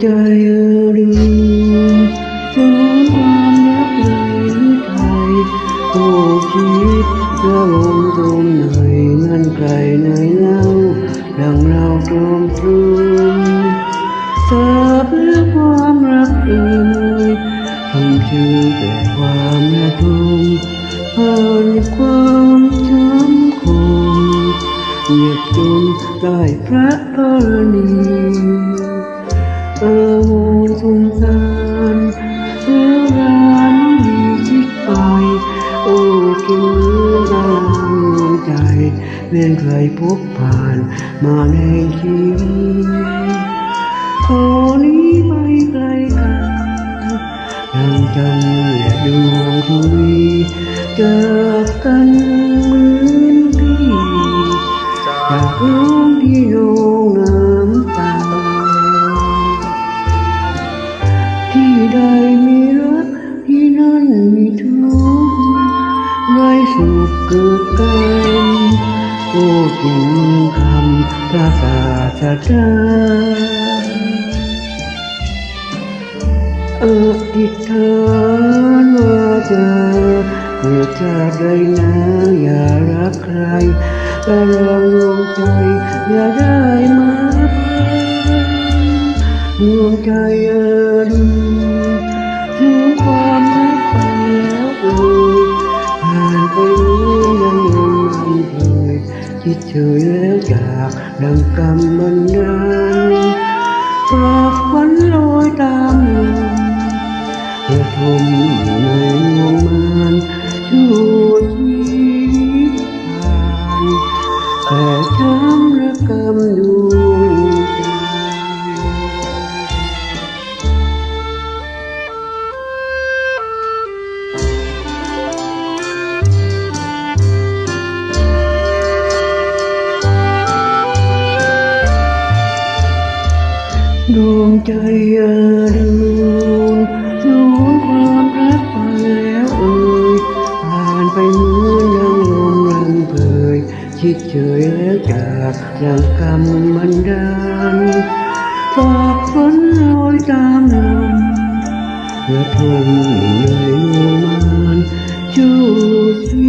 ใจลืมถึงความรักเลยหรือไทยโอ้คิดระวงตรงไหนนั่นใครไหนเล่าดังเราตรมตรุมทราบเรื่อความรักเอ่ยทำชื่อแต่ความระทมผ่านความจำคมเหยียบจนได้พระกรณี เออมูลสงสารเออรานดีชิดไปโอ้กินมือตางใจเวียนใครพบผ่านมาในชีวิตตอนนี้ไม่ไกลกันยังจำและดวงทวีจอกันเหมือนพี่จากร้องที่โรงน้ำตา ที่ใดมีรักที่นั่นมีทุกข์ไรสุขเกิดกันโอ้จริงคำพระศาสดาเออทิฐานว่าจะเกิดชาติใดนะอย่ารักใครแต่แรงดวงใจอย่าได้มาเพิ่มดวงใจเออ ไปนี้ยังงงลำเพยคิดเฉยแล้วจากดังกำบันดาล ดวงใจดวงใจเออลืมสูญความรักไปแล้วเอ่ยผ่านไปเหมือนยังลมรังเพยคิดเฉยแล้วจากดังกำบันดาลฝากฝันลอยตามลมเพื่อทมอยู่ในดวงมานชั่วชี